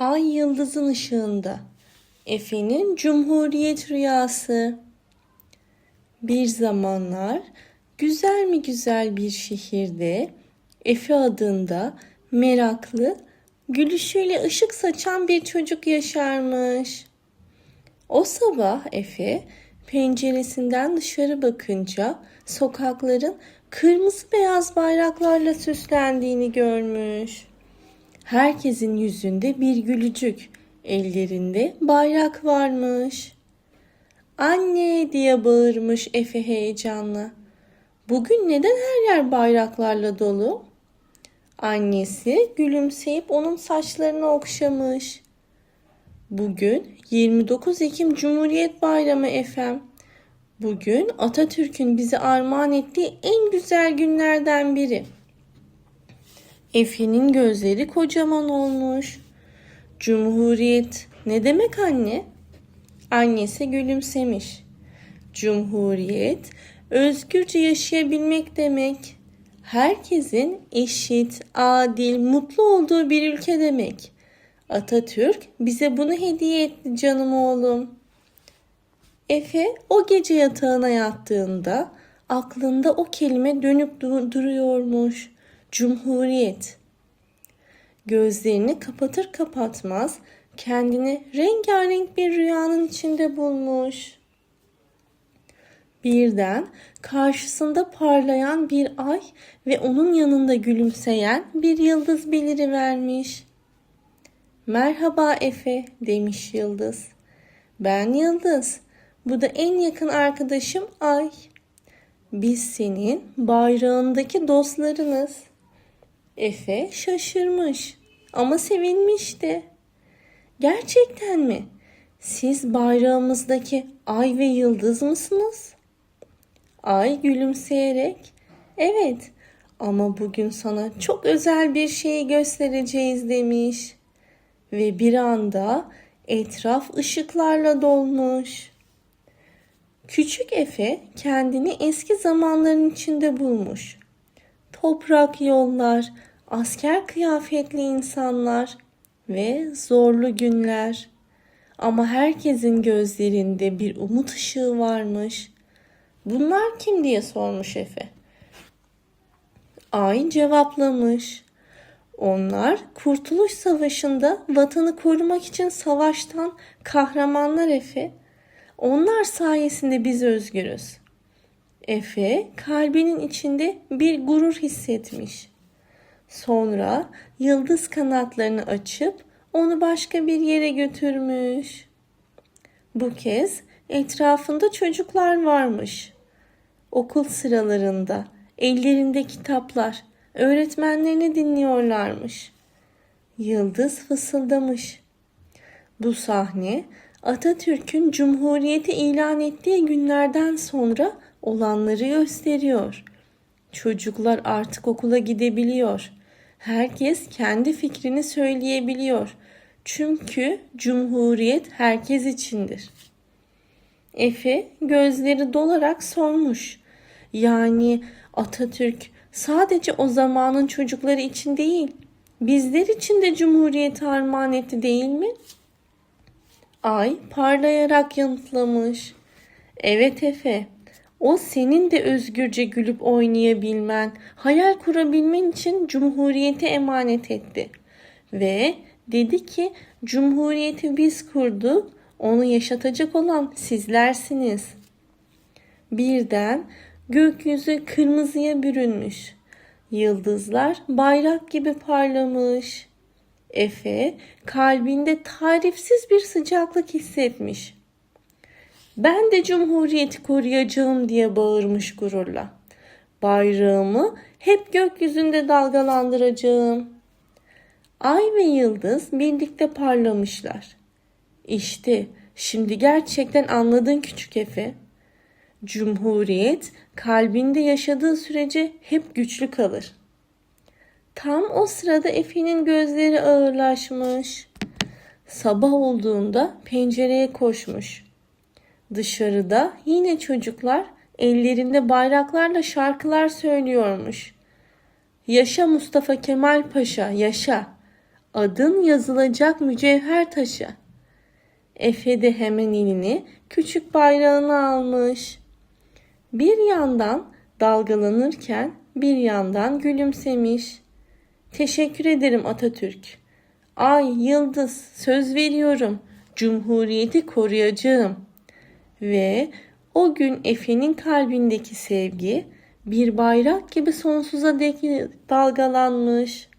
Ay yıldızın ışığında. Efe'nin Cumhuriyet Rüyası. Bir zamanlar güzel mi güzel bir şehirde Efe adında meraklı, gülüşüyle ışık saçan bir çocuk yaşarmış. O sabah Efe penceresinden dışarı bakınca sokakların kırmızı beyaz bayraklarla süslendiğini görmüş. Herkesin yüzünde bir gülücük, ellerinde bayrak varmış. Anne diye bağırmış Efe heyecanla. Bugün neden her yer bayraklarla dolu? Annesi gülümseyip onun saçlarını okşamış. Bugün 29 Ekim Cumhuriyet Bayramı efem. Bugün Atatürk'ün bize armağan ettiği en güzel günlerden biri. Efe'nin gözleri kocaman olmuş. Cumhuriyet ne demek anne? Annesi gülümsemiş. Cumhuriyet özgürce yaşayabilmek demek. Herkesin eşit, adil, mutlu olduğu bir ülke demek. Atatürk bize bunu hediye etti canım oğlum. Efe o gece yatağına yattığında aklında o kelime dönüp du- duruyormuş. Cumhuriyet. Gözlerini kapatır kapatmaz kendini rengarenk bir rüyanın içinde bulmuş. Birden karşısında parlayan bir ay ve onun yanında gülümseyen bir yıldız belirivermiş. Merhaba Efe demiş yıldız. Ben Yıldız. Bu da en yakın arkadaşım Ay. Biz senin bayrağındaki dostlarınız. Efe şaşırmış ama sevinmiş de. Gerçekten mi? Siz bayrağımızdaki ay ve yıldız mısınız? Ay gülümseyerek, evet ama bugün sana çok özel bir şey göstereceğiz demiş. Ve bir anda etraf ışıklarla dolmuş. Küçük Efe kendini eski zamanların içinde bulmuş. Toprak yollar, asker kıyafetli insanlar ve zorlu günler. Ama herkesin gözlerinde bir umut ışığı varmış. Bunlar kim diye sormuş Efe. Ay cevaplamış. Onlar Kurtuluş Savaşı'nda vatanı korumak için savaştan kahramanlar Efe. Onlar sayesinde biz özgürüz. Efe kalbinin içinde bir gurur hissetmiş. Sonra yıldız kanatlarını açıp onu başka bir yere götürmüş. Bu kez etrafında çocuklar varmış. Okul sıralarında, ellerinde kitaplar, öğretmenlerini dinliyorlarmış. Yıldız fısıldamış. Bu sahne Atatürk'ün Cumhuriyeti ilan ettiği günlerden sonra olanları gösteriyor. Çocuklar artık okula gidebiliyor. Herkes kendi fikrini söyleyebiliyor. Çünkü Cumhuriyet herkes içindir. Efe gözleri dolarak sormuş. Yani Atatürk sadece o zamanın çocukları için değil, bizler için de Cumhuriyeti armağan etti değil mi? Ay parlayarak yanıtlamış. Evet Efe, o senin de özgürce gülüp oynayabilmen, hayal kurabilmen için Cumhuriyeti emanet etti. Ve dedi ki Cumhuriyeti biz kurduk, onu yaşatacak olan sizlersiniz. Birden gökyüzü kırmızıya bürünmüş. Yıldızlar bayrak gibi parlamış. Efe kalbinde tarifsiz bir sıcaklık hissetmiş. Ben de cumhuriyeti koruyacağım diye bağırmış gururla. Bayrağımı hep gökyüzünde dalgalandıracağım. Ay ve yıldız birlikte parlamışlar. İşte şimdi gerçekten anladın küçük Efe. Cumhuriyet kalbinde yaşadığı sürece hep güçlü kalır. Tam o sırada Efe'nin gözleri ağırlaşmış. Sabah olduğunda pencereye koşmuş. Dışarıda yine çocuklar ellerinde bayraklarla şarkılar söylüyormuş. Yaşa Mustafa Kemal Paşa, yaşa. adın yazılacak mücevher taşı. Efe de hemen elini küçük bayrağını almış. Bir yandan dalgalanırken bir yandan gülümsemiş. Teşekkür ederim Atatürk. Ay, yıldız, söz veriyorum. Cumhuriyeti koruyacağım. Ve o gün Efe'nin kalbindeki sevgi bir bayrak gibi sonsuza dek dalgalanmış.